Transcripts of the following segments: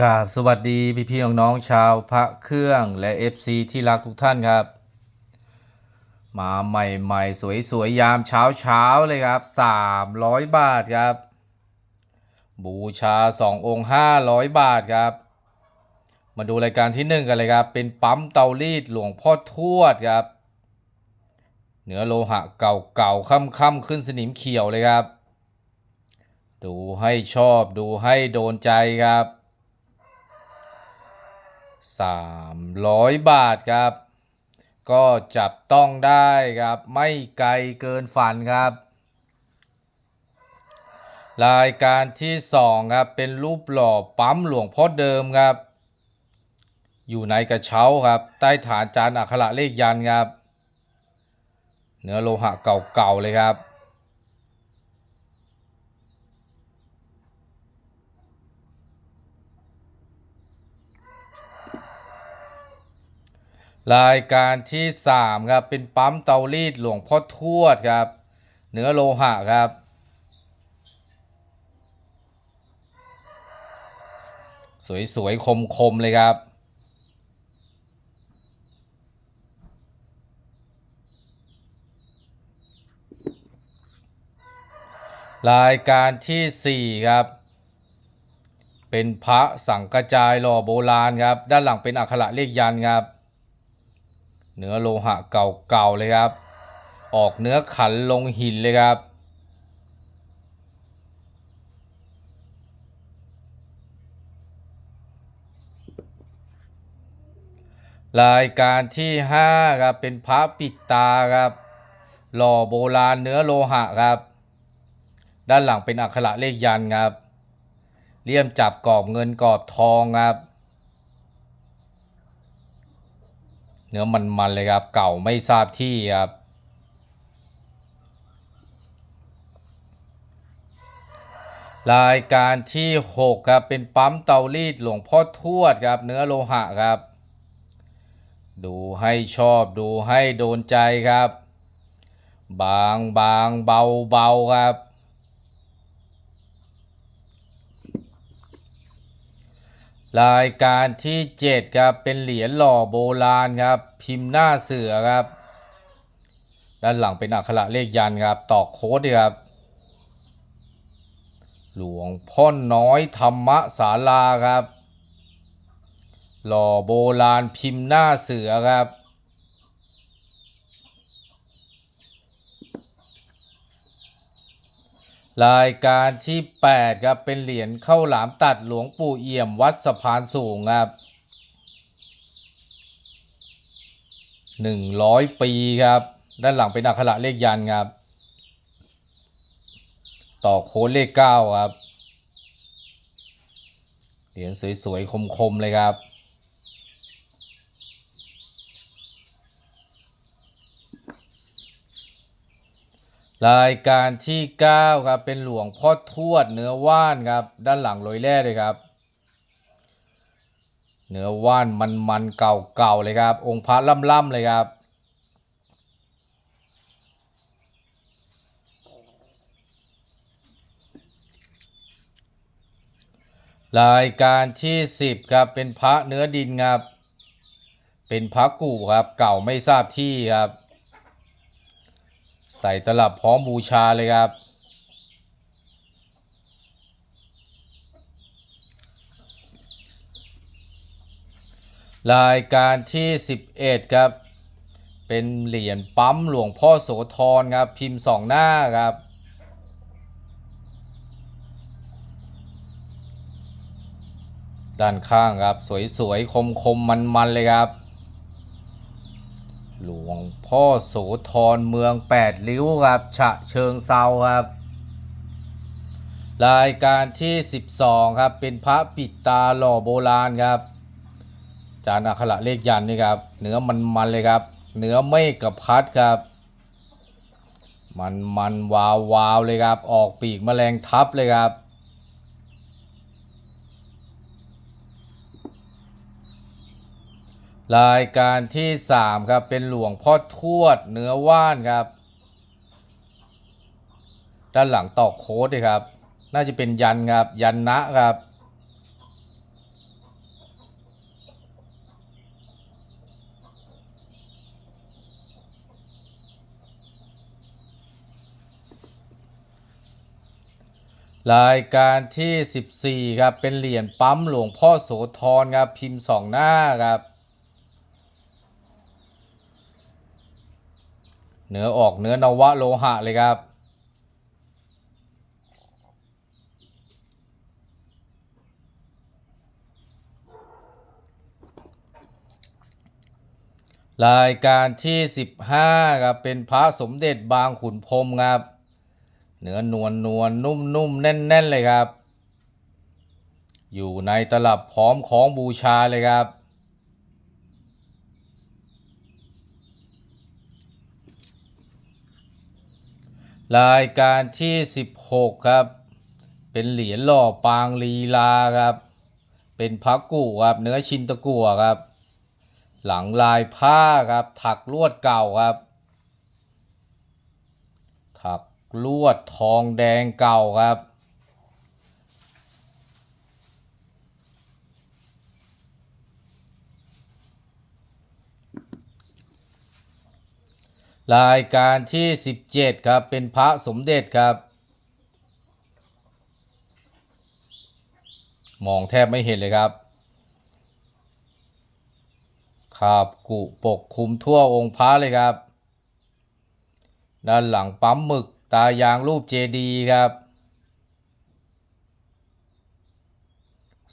กราบสวัสดีพี่พี่น้องๆชาวพระเครื่องและ FC ที่รักทุกท่านครับ มาใหม่ๆ สวยๆ ยามเช้าเช้าๆ เลยครับ 300 บาทครับ บูชา 2 องค์ 500 บาทครับ มาดูรายการที่ 1 กันเลยครับ เป็นปั๊มเตารีดหลวงพ่อทวดครับ เนื้อโลหะเก่าๆค่ำๆขึ้นสนิมเขียวเลยครับ ดูให้ชอบดูให้โดนใจครับ 300 บาทครับ ก็จับต้องได้ครับ ไม่ไกลเกินฝันครับ รายการที่ 2 ครับ เป็นรูปหล่อปั๊มหลวงพ่อเดิมครับ อยู่ในกระเช้าครับ ใต้ฐานจานอักขระเลขยันครับ เนื้อโลหะเก่าๆเลยครับ รายการที่3ครับเป็นปั๊มเตารีดหลวงพ่อทวดครับ เนื้อโลหะครับ สวยๆ คมๆ เลยครับ รายการที่ 4 ครับ เป็นพระสังกระจายหล่อโบราณครับ ด้านหลังเป็นอักขระเลขยันครับ เนื้อโลหะเก่าๆเลยครับ ออกเนื้อขันลงหินเลยครับรายการที่5ครับเป็นพระปิดตาครับ หล่อโบราณเนื้อโลหะครับ ด้านหลังเป็นอักขระเลขยันครับเลี่ยมจับกรอบเงินกรอบทองครับ เนื้อมันๆเลยครับ เก่าไม่ทราบที่ครับรายการที่ 6 ครับ เป็นปั๊มเตารีดหลวงพ่อทวดครับ เนื้อโลหะครับ ดูให้ชอบดูให้โดนใจครับ บางบางเบาเบาครับ รายการที่ 7 ครับ เป็นเหรียญหล่อโบราณครับ พิมพ์หน้าเสือครับ ด้านหลังเป็นอักขระเลขยันครับ ตอกโค้ดด้วยครับ หลวงพ่อน้อยธรรมศาลาครับ หล่อโบราณพิมพ์หน้าเสือครับ รายการที่ 8 ครับ เป็นเหรียญเข้าหลามตัดหลวงปู่เอี่ยมวัดสะพานสูงครับ100ปีครับ ด้านหลังเป็นอักขระเลขยันครับ ต่อโค้ดเลข9ครับ เหรียญสวยๆ คมๆ เลยครับ รายการที่ 9 ครับ เป็นหลวงพ่อทวดเนื้อว่านครับ ด้านหลังโรยแร่เลยครับ เนื้อว่านมันๆเก่าๆเลยครับ องค์พระล่ำๆเลยครับ รายการที่ 10 ครับ เป็นพระเนื้อดินครับ เป็นพระกู่ครับ เก่าไม่ทราบที่ครับ ใส่ตลับพร้อมบูชาเลยครับ รายการที่ 11 ครับ เป็นเหรียญปั๊มหลวงพ่อโสธรครับ พิมพ์สองหน้าครับด้านข้างครับ สวยๆ คมๆ มันๆ เลยครับ หลวงพ่อโสธรเมืองแปดริ้วครับฉะเชิงเซาครับ รายการที่ 12 ครับ เป็นพระปิดตาหล่อโบราณครับ จานอักขระเลขยันนี่ครับ เนื้อมันมันเลยครับ เนื้อไม่กระพัดครับ มันมันวาววาวเลยครับ ออกปีกแมลงทับเลยครับ รายการที่สามครับเป็นหลวงพ่อทวดเนื้อว่านครับ ด้านหลังตอกโค้ดครับ น่าจะเป็นยันครับยันนะครับ รายการที่ 14 ครับ เป็นเหรียญปั๊มหลวงพ่อโสธรครับพิมพ์สองหน้าครับ เนื้อออกเนื้อนวะโลหะเลยครับ รายการที่ 15ครับเป็นพระสมเด็จบางขุนพรมครับ เนื้อนวลนวลนุ่มนุ่มแน่นแน่นๆเลยครับ อยู่ในตลับพร้อมของบูชาเลยครับ รายการที่ 16 ครับ เป็นเหรียญหล่อปางลีลาครับ เป็นพระกุครับเนื้อชินตะกั่วครับ หลังลายผ้าครับ ถักลวดเก่าครับ ถักลวดทองแดงเก่าครับ รายการที่ 17 ครับ เป็นพระสมเด็จครับ มองแทบไม่เห็นเลยครับคาบกุปกคลุมทั่วองค์พระเลยครับ ด้านหลังปั๊มหมึกตายางรูปเจดีย์ครับ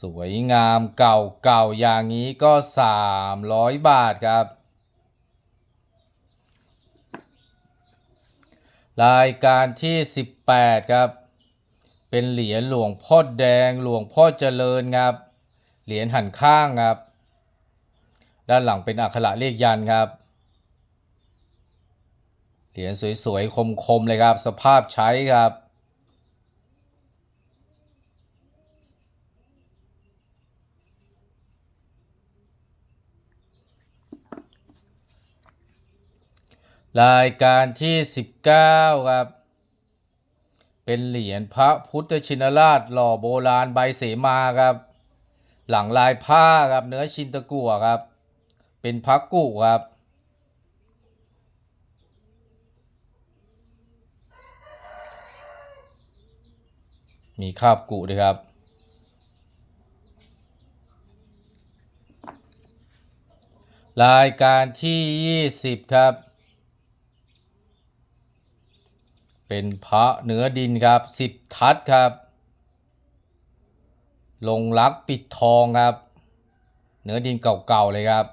สวยงามเก่าเก่าๆอย่างนี้ก็ 300 บาทครับ รายการที่ 18 ครับ เป็นเหรียญหลวงพ่อแดงหลวงพ่อเจริญครับ เหรียญหันข้างครับ ด้านหลังเป็นอักขระเลขยันครับ เหรียญสวยๆคมๆเลยครับ สภาพใช้ครับ รายการที่ 19 ครับ เป็นเหรียญพระพุทธชินราชหล่อโบราณใบเสมาครับ หลังลายผ้าครับเนื้อชินตะกั่วครับ เป็นพระกุครับ มีคาบกุด้วยครับรายการที่ 20 ครับ เป็นพระเหนือดินครับสิบทัศครับ ลงรักปิดทองครับ เหนือดินเก่าๆเลยครับ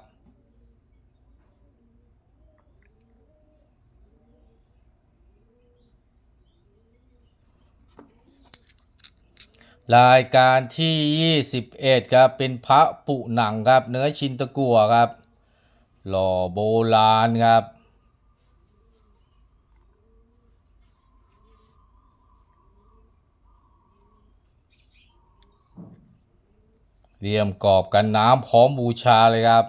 รายการที่ 21 ครับ เป็นพระปุหนังครับ เนื้อชินตะกัวครับ หล่อโบราณครับ เรียมกรอบกันน้ำพร้อมบูชาเลยครับ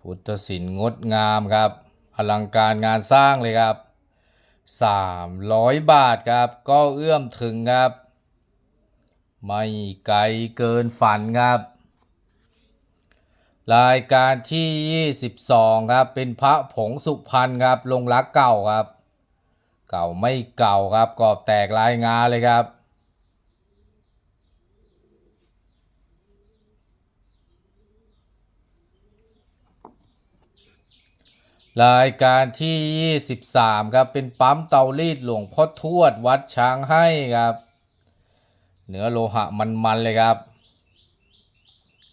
พุทธศิลป์งดงามครับ อลังการงานสร้างเลยครับ 300 บาทครับ ก็เอื้อมถึงครับ ไม่ไกลเกินฝันครับ รายการที่ 22 ครับ เป็นพระผงสุพรรณครับ ลงรักเก่าครับ เก่าไม่เก่าครับกรอบแตกลายงาเลยครับ รายการที่ 23 ครับ เป็นปั๊มเตารีดหลวงพ่อทวดวัดช้างให้ครับ เนื้อโลหะมันๆเลยครับ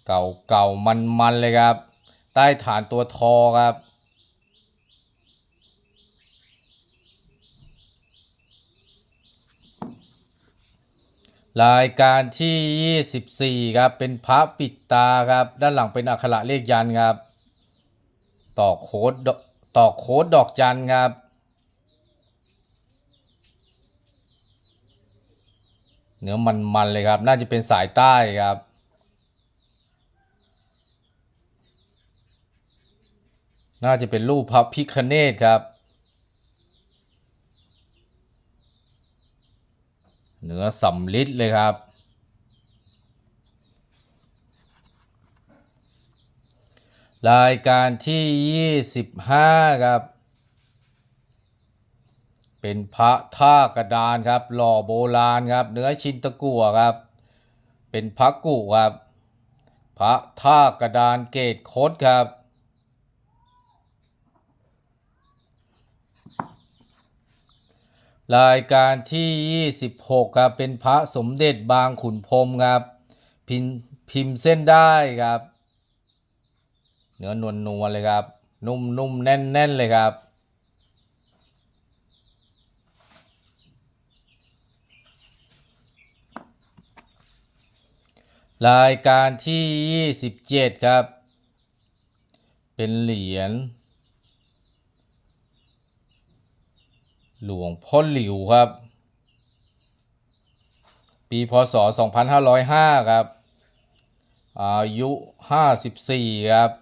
เก่าเก่ามันมันๆเลยครับ ใต้ฐานตัวทอครับ รายการที่ 24 ครับ เป็นพระปิดตาครับ ด้านหลังเป็นอักขระเลขยันครับต่อกโค้ด ต่อกโค้ดดอกจันครับ เนื้อมันๆเลยครับ น่าจะเป็นสายใต้ครับน่าจะเป็นรูปพระพิคเนตครับ เนื้อสำลิดเลยครับ รายการที่ 25 ครับ เป็นพระท่ากระดานครับ หล่อโบราณครับ เนื้อชินตะกั่วครับ เป็นพระกุครับ พระท่ากระดานเกตคดครับ รายการที่ 26 ครับ เป็นพระสมเด็จบางขุนพรมครับ พิมพ์พิมพ์เส้นได้ครับ เนื้อนวลนวลเลยครับ นุ่มนุ่มแน่นแน่นเลยครับ รายการที่ 27 ครับ เป็นเหรียญหลวงพ่อหลิวครับ ปีพศ 2505 ครับ อายุ 54 ครับ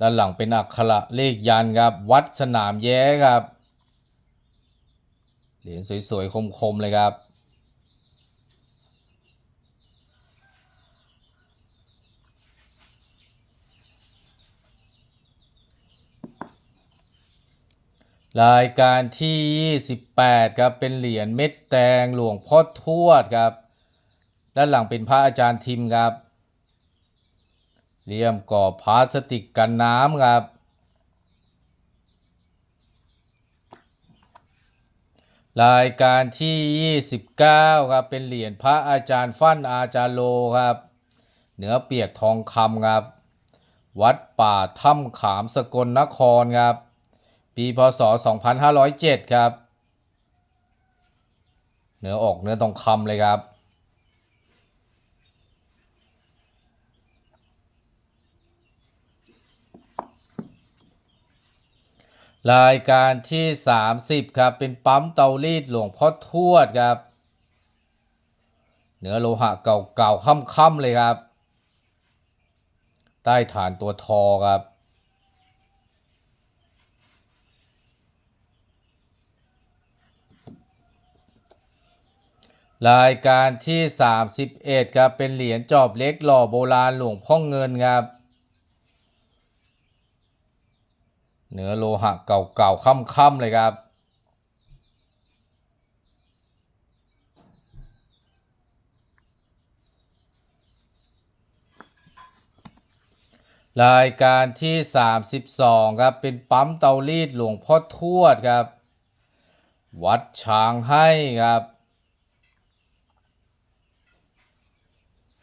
ด้านหลังเป็นอักขระเลขยันครับ วัดสนามแย้ครับ เหรียญสวยๆ คมๆ เลยครับ รายการที่ 28 ครับ เป็นเหรียญเม็ดแตงหลวงพ่อทวดครับ ด้านหลังเป็นพระอาจารย์ทิมครับ เลี่ยมก่อพลาสติกกันน้ำครับ รายการที่ 29 ครับ เป็นเหรียญพระอาจารย์ฟั่นอาจารย์โลครับ เหนือเปียกทองคำครับ วัดป่าถ้ำขามสกลนครครับ ปีพศ 2507 ครับ เนื้อออกเนื้อทองคำเลยครับ รายการที่ 30 ครับ เป็นปั๊มเตารีดหลวงพ่อทวดครับเนื้อโลหะเก่าๆค่ำๆเลยครับ ใต้ฐานตัวทอครับ รายการที่ 31 ครับ เป็นเหรียญจอบเล็กหล่อโบราณหลวงพ่อเงินครับ เนื้อโลหะเก่าๆค่ำๆเลยครับ รายการที่ 32 ครับ เป็นปั๊มเตารีดหลวงพ่อทวดครับ วัดช้างให้ครับ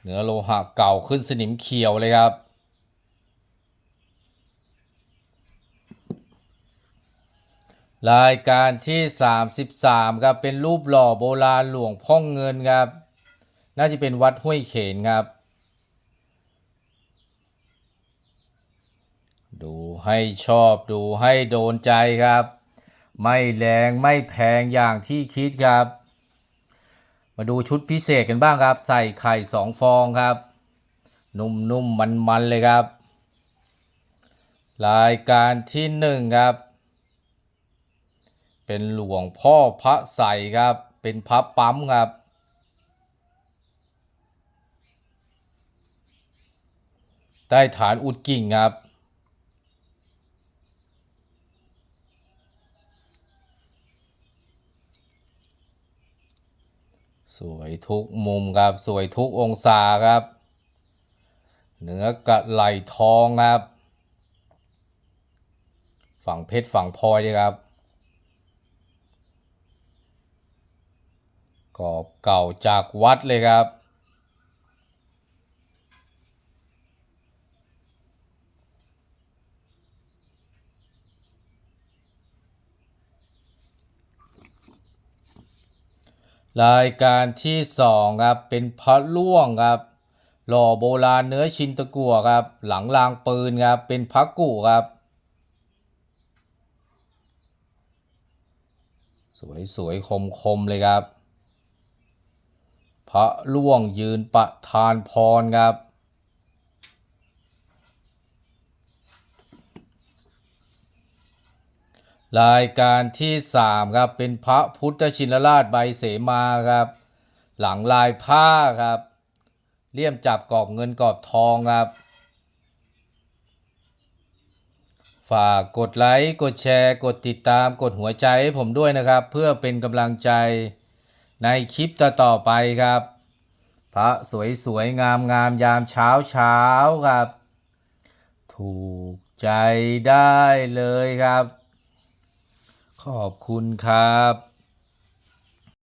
เนื้อโลหะเก่าขึ้นสนิมเขียวเลยครับ รายการที่ 33ครับเป็นรูปหล่อโบราณหลวงพ่อเงินครับ น่าจะเป็นวัดห้วยเขนครับ ดูให้ชอบดูให้โดนใจครับ ไม่แรงไม่แพงอย่างที่คิดครับ มาดูชุดพิเศษกันบ้างครับ ใส่ไข่สองฟองครับ นุ่มๆมันๆเลยครับ รายการที่หนึ่งครับ เป็นหลวงพ่อพระใสครับ เป็นพระปั๊มครับ ใต้ฐานอุดกิ่งครับ สวยทุกมุมครับ สวยทุกองศาครับเนื้อกระไหลทองครับ ฝั่งเพชรฝั่งพลอยเลยครับ กอบเก่าจากวัดเลยครับ รายการที่สองครับ เป็นพระล่วงครับ หล่อโบราณเนื้อชินตะกั่วครับ หลังรางปืนครับ เป็นพระกุครับสวยสวยคมคมๆเลยครับ พระล่วงยืนประทานพรครับ รายการที่สามครับเป็นพระพุทธชินราชใบเสมาครับ หลังลายผ้าครับ เลี่ยมจับกรอบเงินกรอบทองครับ ฝากกดไลค์ กดแชร์ กดติดตาม กดหัวใจให้ผมด้วยนะครับ เพื่อเป็นกำลังใจ ในคลิปต่อๆไปครับ พระสวยสวยงามงามยามเช้าเช้าครับ ถูกใจได้เลยครับ ขอบคุณครับ